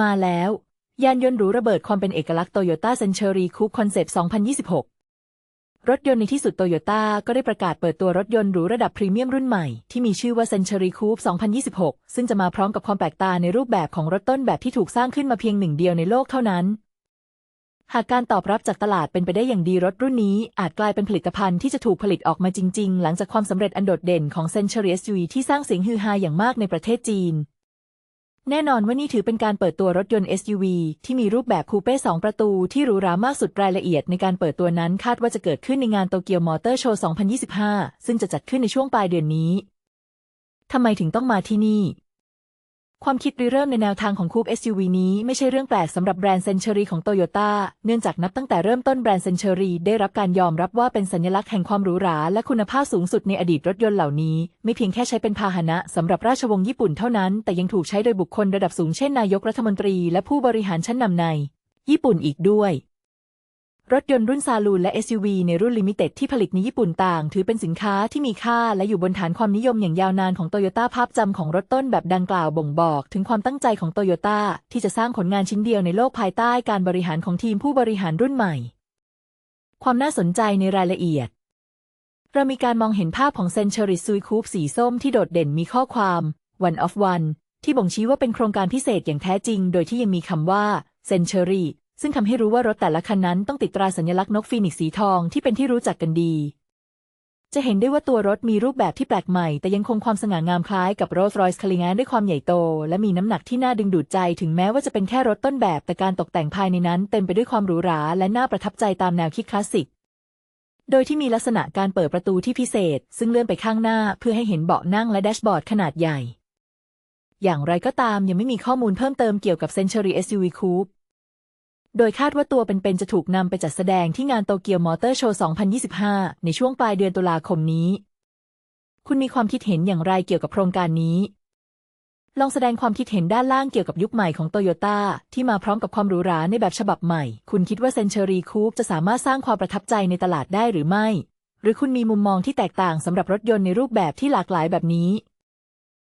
มาแล้ว ยานยนต์หรูระเบิดความเป็นเอกลักษณ์ Toyota Century Coupe Concept 2026 รถยนต์ในที่สุดโตโยต้าก็ได้ประกาศเปิดตัวรถยนต์หรูระดับพรีเมียมรุ่นใหม่ ที่มีชื่อว่า Century Coupe 2026 ซึ่งจะมาพร้อมกับความแปลกตาในรูปแบบของรถต้นแบบที่ถูกสร้างขึ้นมาเพียงหนึ่งเดียวในโลกเท่านั้น หากการตอบรับจากตลาดเป็นไปได้อย่างดีรถรุ่นนี้ อาจกลายเป็นผลิตภัณฑ์ที่จะถูกผลิตออกมาจริง ๆ หลังจากความสำเร็จอันโดดเด่นของ Century SUV ที่สร้างเสียงฮือฮาอย่างมากในประเทศจีน แน่นอนว่านี่ถือเป็นการเปิดตัวรถยนต์ SUV ที่มีรูปแบบคูเป้2ประตูที่หรูหรามากสุดรายละเอียดในการเปิดตัวนั้นคาดว่าจะเกิดขึ้นในงานโตเกียวมอเตอร์โชว์ 2025 ซึ่งจะจัดขึ้นในช่วงปลายเดือนนี้ ทำไมถึงต้องมาที่นี่ ความคิดริเริ่มในแนวทางของคูป SUV นี้ไม่ใช่เรื่องแปลกสำหรับแบรนด์เซนเชอรี่ของโตโยต้า เนื่องจากนับตั้งแต่เริ่มต้นแบรนด์เซนเชอรี่ได้รับการยอมรับว่าเป็นสัญลักษณ์แห่งความหรูหราและคุณภาพสูงสุดในอดีตรถยนต์เหล่านี้ ไม่เพียงแค่ใช้เป็นพาหนะสำหรับราชวงศ์ญี่ปุ่นเท่านั้น แต่ยังถูกใช้โดยบุคคลระดับสูงเช่นนายกรัฐมนตรีและผู้บริหารชั้นนำใน ญี่ปุ่นอีกด้วย รถยนต์รุ่นซาลูนและ SUV ในรุ่นลิมิเต็ดที่ผลิตในญี่ปุ่นต่าง ถือเป็นสินค้าที่มีค่าและอยู่บนฐานความนิยมอย่างยาวนานของโตโยต้าภาพจำของรถต้นแบบดังกล่าวบ่งบอก ถึงความตั้งใจของโตโยต้าที่จะสร้างผลงานชิ้นเดียวในโลกภายใต้การบริหารของทีมผู้บริหารรุ่นใหม่ ความน่าสนใจในรายละเอียด เรามีการมองเห็นภาพของ Century s u i Coupe สีส้มที่โดดเด่นมีข้อความ One of One ที่บ่งชี้ว่าเป็นโครงการพิเศษอย่างแท้จริง โดยที่ยังมีคำว่า Century ซึ่ ซึ่งทำให้รู้ว่ารถแต่ละคันนั้นต้องติดตราสัญลักษณ์นกฟีนิกซ์สีทองที่เป็นที่รู้จักกันดี จะเห็นได้ว่าตัวรถมีรูปแบบที่แปลกใหม่ แต่ยังคงความสง่างามคล้ายกับ Rolls-Royce Cullinan ด้วยความใหญ่โต และมีน้ำหนักที่น่าดึงดูดใจถึงแม้ว่าจะเป็นแค่รถต้นแบบ แต่การตกแต่งภายในนั้นเต็มไปด้วยความหรูหราและน่าประทับใจตามแนวคิดคลาสสิกโดยที่มีลักษณะการเปิดประตูที่พิเศษ ซึ่งเลื่อนไปข้างหน้าเพื่อให้เห็นเบาะนั่งและแดชบอร์ดขนาดใหญ่ อย่างไรก็ตามยังไม่มีข้อมูลเพิ่มเติมเกี่ยวกับ Century SUV Coupe โดยคาดว่าตัวเป็นๆจะถูกนำไปจัดแสดงที่งานโตเกียวมอเตอร์โชว์ 2025 ในช่วงปลายเดือนตุลาคมนี้ คุณมีความคิดเห็นอย่างไรเกี่ยวกับโครงการนี้ ลองแสดงความคิดเห็นด้านล่างเกี่ยวกับยุคใหม่ของโตโยต้าที่มาพร้อมกับความหรูหราในแบบฉบับใหม่ คุณคิดว่า Century Coupe จะสามารถสร้างความประทับใจในตลาดได้หรือไม่ หรือคุณมีมุมมองที่แตกต่างสำหรับรถยนต์ในรูปแบบที่หลากหลายแบบนี้